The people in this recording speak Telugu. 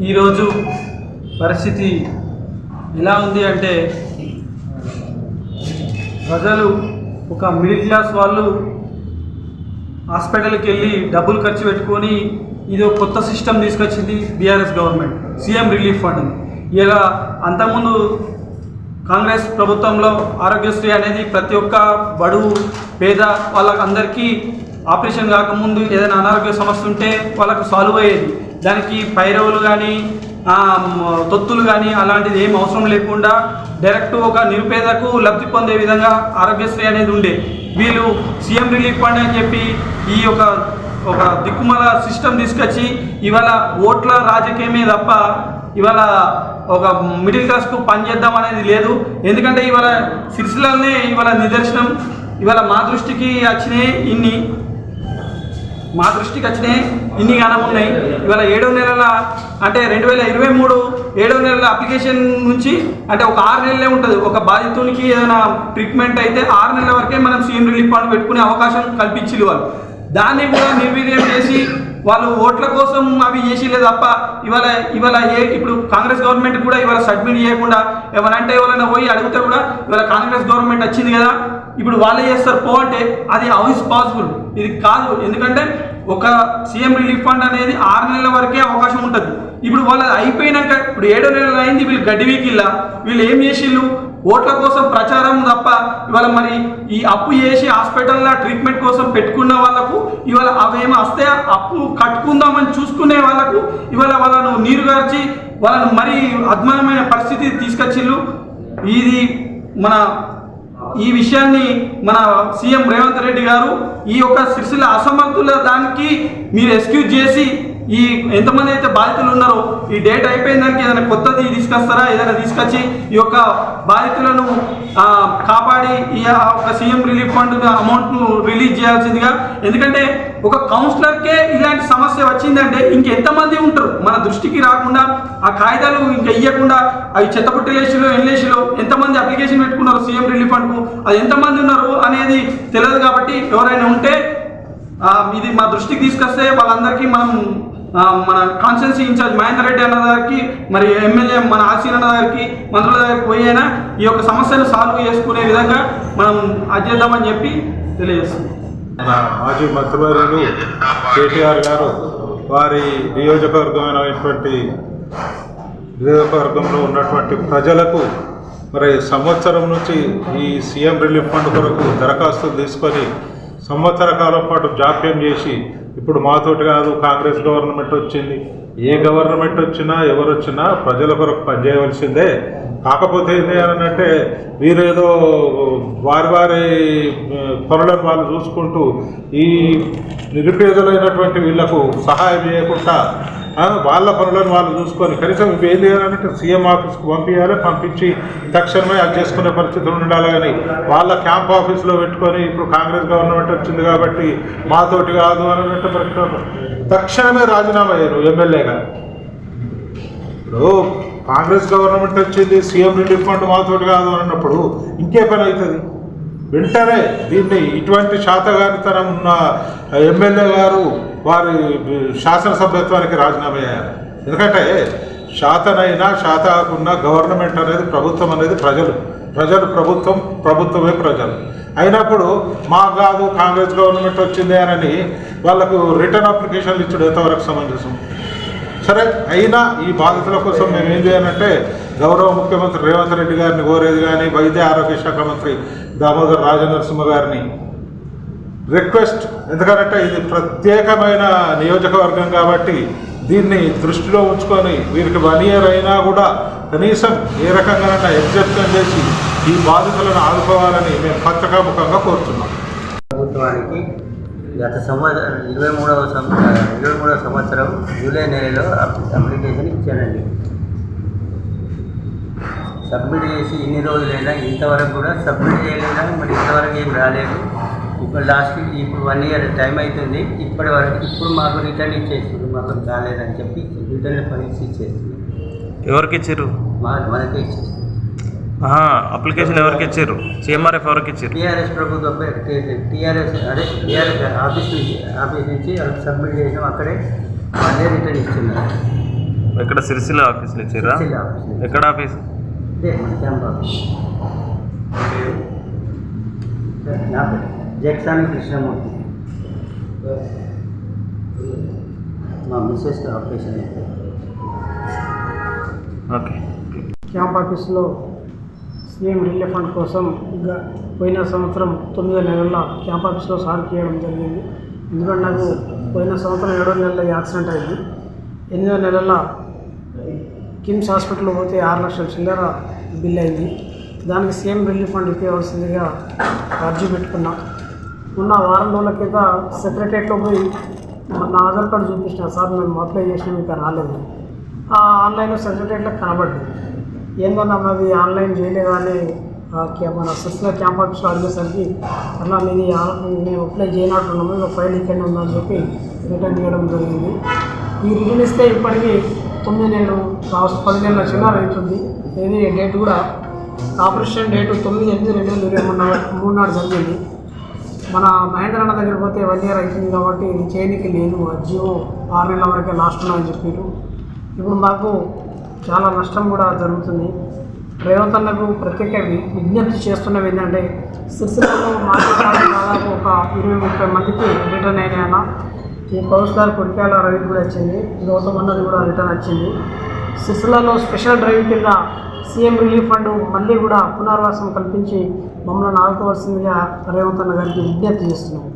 ఈరోజు పరిస్థితి ఎలా ఉంది అంటే ప్రజలు ఒక మిడిల్ క్లాస్ వాళ్ళు హాస్పిటల్కి వెళ్ళి డబ్బులు ఖర్చు పెట్టుకొని ఇది ఒక కొత్త సిస్టమ్ తీసుకొచ్చింది BRS government CM relief fund ఇలా అంతకుముందు కాంగ్రెస్ ప్రభుత్వంలో ఆరోగ్యశ్రీ అనేది ప్రతి ఒక్క బడుగు పేద వాళ్ళకందరికీ ఆపరేషన్ కాకముందు ఏదైనా అనారోగ్య సమస్య ఉంటే వాళ్ళకు సాల్వ్ అయ్యేది. దానికి పైరవులు కానీ తొత్తులు కానీ అలాంటిది ఏం అవసరం లేకుండా డైరెక్ట్ ఒక నిరుపేదకు లబ్ధి పొందే విధంగా ఆరోగ్యశ్రీ అనేది ఉండే. వీళ్ళు సీఎం రిలీఫ్ ఫండ్ అని చెప్పి ఈ యొక్క ఒక దిక్కుమల సిస్టమ్ తీసుకొచ్చి ఇవాళ ఓట్ల రాజకీయమే తప్ప ఇవాళ ఒక మిడిల్ క్లాస్కు పని చేద్దాం అనేది లేదు. ఎందుకంటే ఇవాళ సిరిసిల్లనే ఇవాళ నిదర్శనం. ఇవాళ మా దృష్టికి వచ్చినాయి ఇన్ని మా దృష్టికి వచ్చినాయి ఇన్ని గానం ఉన్నాయి. ఇవాళ ఏడో నెలల అంటే రెండు వేల ఇరవై మూడు ఏడో నెలల అప్లికేషన్ నుంచి అంటే ఒక ఆరు నెలలే ఉంటుంది. ఒక బాధితునికి ఏదైనా ట్రీట్మెంట్ అయితే ఆరు నెలల వరకే మనం సీఎం రిలీఫ్ ఫండ్ పెట్టుకునే అవకాశం కల్పించింది వాళ్ళు. దాన్ని కూడా నిర్వీర్యం చేసి వాళ్ళు ఓట్ల కోసం అవి చేసిలే తప్ప ఇవాళ ఇవాళ ఏ ఇప్పుడు కాంగ్రెస్ గవర్నమెంట్ కూడా ఇవాళ సబ్మిట్ చేయకుండా ఎవరంటే ఎవరైనా పోయి అడిగితే కూడా ఇవాళ కాంగ్రెస్ గవర్నమెంట్ వచ్చింది కదా ఇప్పుడు వాళ్ళే చేస్తారు పో అంటే అది హౌస్ పాసిబుల్ ఇది కాదు ఎందుకంటే ఒక సీఎం రిలీఫ్ ఫండ్ అనేది ఆరు నెలల వరకే అవకాశం ఉంటుంది. ఇప్పుడు వాళ్ళది అయిపోయినాక ఇప్పుడు ఏడో నెలలు అయింది వీళ్ళు గడ్డి వీకిల్లా వీళ్ళు ఏం చేసిళ్ళు? ఓట్ల కోసం ప్రచారం తప్ప ఇవాళ మరి ఈ అప్పు చేసి హాస్పిటల్లో ట్రీట్మెంట్ కోసం పెట్టుకున్న వాళ్ళకు ఇవాళ అవేమి వస్తే అప్పు కట్టుకుందామని చూసుకునే వాళ్ళకు ఇవాళ వాళ్ళను నీరు గార్చి వాళ్ళను మరీ అద్మానమైన పరిస్థితి తీసుకొచ్చిళ్ళు. ఇది మన ఈ విషయాన్ని మన సీఎం రేవంత్ రెడ్డి గారు ఈ యొక్క సిరిసిల్ల అసమర్థుల దానికి మీరు ఎక్స్క్యూజ్ చేసి ఈ ఎంతమంది అయితే బాధితులు ఉన్నారో ఈ డేట్ అయిపోయిన దానికి ఏదైనా కొత్తది తీసుకొస్తారా? ఏదైనా తీసుకొచ్చి ఈ యొక్క బాధితులను కాపాడి ఈ ఒక సీఎం రిలీఫ్ ఫండ్ అమౌంట్ను రిలీజ్ చేయాల్సిందిగా. ఎందుకంటే ఒక కౌన్సిలర్కే ఇలాంటి సమస్య వచ్చిందంటే ఇంకెంతమంది ఉంటారు? మన దృష్టికి రాకుండా ఆ కాగితాలు ఇంకా ఇవ్వకుండా అవి చెత్తపుట్టలేసిలో ఎన్లేసిలో ఎంతమంది అప్లికేషన్ పెట్టుకున్నారు సీఎం రిలీఫ్ ఫండ్కు? అది ఎంతమంది ఉన్నారు అనేది తెలియదు కాబట్టి ఎవరైనా ఉంటే ఇది మా దృష్టికి తీసుకొస్తే వాళ్ళందరికీ మనం మన కాన్స్టిట్యున్సీ ఇన్ఛార్జ్ మహేందర్ రెడ్డి అన్న గారికి మరి ఎమ్మెల్యే మన ఆసీన్ అన్న గారికి మంత్రుల గారికి పోయినా ఈ యొక్క సమస్యను సాల్వ్ చేసుకునే విధంగా మనం అది చెప్పి తెలియజేస్తున్నాం. మన మాజీ మంత్రివర్యులు కేటీఆర్ గారు వారి నియోజకవర్గమైనటువంటి నియోజకవర్గంలో ఉన్నటువంటి ప్రజలకు మరి సంవత్సరం నుంచి ఈ సీఎం రిలీఫ్ ఫండ్ కొరకు దరఖాస్తు తీసుకొని సంవత్సర కాలం పాటు జాప్యం చేసి ఇప్పుడు మాతోటి కాదు కాంగ్రెస్ గవర్నమెంట్ వచ్చింది. ఏ గవర్నమెంట్ వచ్చినా ఎవరు వచ్చినా ప్రజల కొరకు పనిచేయవలసిందే కాకపోతే ఏంటి అని అంటే వీరేదో వారి వారి ఆ, పనులను వాళ్ళు చూసుకుంటూ ఈ నిరుపేదలైనటువంటి వీళ్ళకు సహాయం చేయకుండా వాళ్ళ పనులను వాళ్ళు చూసుకొని కనీసం ఏం చేయాలంటే సీఎం ఆఫీస్కి పంపించాలి పంపించి తక్షణమే అది చేసుకునే పరిస్థితులు ఉండాలి కానీ వాళ్ళ క్యాంప్ ఆఫీస్లో పెట్టుకొని ఇప్పుడు కాంగ్రెస్ గవర్నమెంట్ వచ్చింది కాబట్టి మాతోటి కాదు అని అంటే తక్షణమే రాజీనామా అయ్యారు ఎమ్మెల్యేగా. ఇప్పుడు కాంగ్రెస్ గవర్నమెంట్ వచ్చింది సీఎం రిలీఫ్ ఫండ్ మాతోటి కాదు అన్నప్పుడు ఇంకే పని అవుతుంది. వెంటనే దీన్ని ఇటువంటి శాతగానితనం ఉన్న ఎమ్మెల్యే గారు వారి శాసనసభ్యత్వానికి రాజీనామా చేయాలి. ఎందుకంటే శాతనైనా శాత గవర్నమెంట్ అనేది ప్రభుత్వం అనేది ప్రజలు. ప్రజలు ప్రభుత్వం ప్రభుత్వమే ప్రజలు. అయినప్పుడు మా కాదు కాంగ్రెస్ గవర్నమెంట్ వచ్చింది అని వాళ్ళకు రిటర్న్ అప్లికేషన్లు ఇచ్చాడు ఎంతవరకు సమంజసం? సరే అయినా ఈ బాధితుల కోసం మేము ఏం చేయాలంటే గౌరవ ముఖ్యమంత్రి రేవంత్ రెడ్డి గారిని కోరేది కానీ వైద్య ఆరోగ్య శాఖ మంత్రి దామోదర్ రాజనరసింహ గారిని రిక్వెస్ట్. ఎందుకంటే ఇది ప్రత్యేకమైన నియోజకవర్గం కాబట్టి దీన్ని దృష్టిలో ఉంచుకొని వీరికి వన్ ఇయర్ అయినా కూడా కనీసం ఏ రకంగానైనా ఎగ్జెప్షన్ చేసి ఈ బాధితులను ఆదుకోవాలని మేము పత్రికాముఖంగా కోరుతున్నాం. ప్రభుత్వానికి గత సంవత్సరం ఇరవై మూడవ సంవత్సరం ఇరవై మూడవ సంవత్సరం జూలై నెలలో అప్లికేషన్ ఇచ్చానండి సబ్మిట్ చేసి ఇన్ని రోజులైనా ఇంతవరకు కూడా సబ్మిట్ చేయలేదా? మరి ఇంతవరకు ఏం రాలేదు. ఇప్పుడు లాస్ట్కి ఇప్పుడు వన్ ఇయర్ టైం అవుతుంది ఇప్పటి వరకు ఇప్పుడు మాకు రిటర్న్ ఇచ్చేస్తుంది మాకు రాలేదని చెప్పి రిటర్న్ పరీక్ష ఇచ్చేస్తుంది ఎవరికి ఇచ్చారు మా మనకే ఇచ్చేస్తుంది అప్లికేషన్ ఎవరికి ఇచ్చారు సిఎంఆర్ఎఫ్ ఎవరికి ఇచ్చారు టీఆర్ఎస్ ప్రభుత్వం టీఆర్ఎస్ అదే టీఆర్ఎస్ ఆఫీస్ నుంచి ఆఫీస్ నుంచి సబ్మిట్ చేసినాం. అక్కడే వాళ్ళే రిటర్న్ ఇస్తున్నారు ఎక్కడ? సిరిసిల్ల ఆఫీస్లో ఇచ్చారా సిరిసిల్ల ఆఫీస్. ఎక్కడ మన క్యాంప్ ఆఫీస్ నా పేరు? జక్సాని కృష్ణమూర్తి. మా మిస్సెస్ ఆపరేషన్ ఓకే. క్యాంప్ ఆఫీస్లో సీఎం రిలీఫ్ ఫండ్ కోసం ఇంకా పోయిన సంవత్సరం తొమ్మిదో నెలల్లో క్యాంప్ ఆఫీస్లో సార్ చేయడం జరిగింది. ఎందుకంటే నాకు పోయిన సంవత్సరం ఏడో నెలలో యాక్సిడెంట్ అయింది. ఎనిమిదో నెలల కిమ్స్ హాస్పిటల్లో పోతే ఆరు లక్షల చిల్లర బిల్ అయింది. దానికి సీఎం రిలీఫ్ ఫండ్ ఇవ్వవలసిందిగా అర్జీ పెట్టుకున్నా. మొన్న వారం రోజుల కింద సెక్రటరియట్లో పోయి నా ఆధార్ కార్డు చూపించిన సార్ మేము అప్లై చేసినాం ఇంకా రాలేదు. ఆ ఆన్లైన్లో సెక్రటరియట్లో కనబడ్డు ఏందన్నా మాది ఆన్లైన్ చేయలేదు? అని ఆ క్యా- మన సిస్టర్ క్యాంప్ ఆఫీస్లో అడిగేసరికి అన్న నేను మేము అప్లై చేయనట్టున్నాము ఇక ఫైల్ ఇక్కడనే ఉందని చెప్పి రిటర్న్ చేయడం జరిగింది. ఈ రిటర్న్ ఇస్తే ఇప్పటికీ తొమ్మిది నెలలు లాస్ట్ పది నెలల చిన్న అవుతుంది. ఇది డేట్ కూడా ఆపరేషన్ డేటు తొమ్మిది ఎనిమిది రెండు వేల ఇరవై మూడు నాడు మూడు నాడు జరిగింది. మన మహేంద్ర అన్న దగ్గర పోతే వన్ ఇయర్ అయిపోయింది కాబట్టి ఇది చేయనికి లేదు. ఆ జియో ఆరు నెలల వరకే లాస్ట్ ఉన్నాయని చెప్పారు. ఇప్పుడు మాకు చాలా నష్టం కూడా జరుగుతుంది. రేవంత్ అన్నకు ప్రత్యేక విజ్ఞప్తి చేస్తున్నవి ఏంటంటే సిరిసిల్లలో మాట్లాడాలి దాదాపు ఒక ఇరవై ముప్పై మందికి రిటర్న్ అయినాయన్న. ఈ కౌన్సిలర్ కొడికాల రవి కూడా వచ్చింది. గౌతమ్ అన్నది కూడా రిటర్న్ వచ్చింది. సిరిసిల్లలో స్పెషల్ డ్రైవ్ కింద సీఎం రిలీఫ్ ఫండ్ మళ్ళీ కూడా పునర్వాసం కల్పించి మమ్మల్ని ఆదుకోవాల్సిందిగా రేవంత్ అన్న గారికి విజ్ఞప్తి చేస్తున్నాం.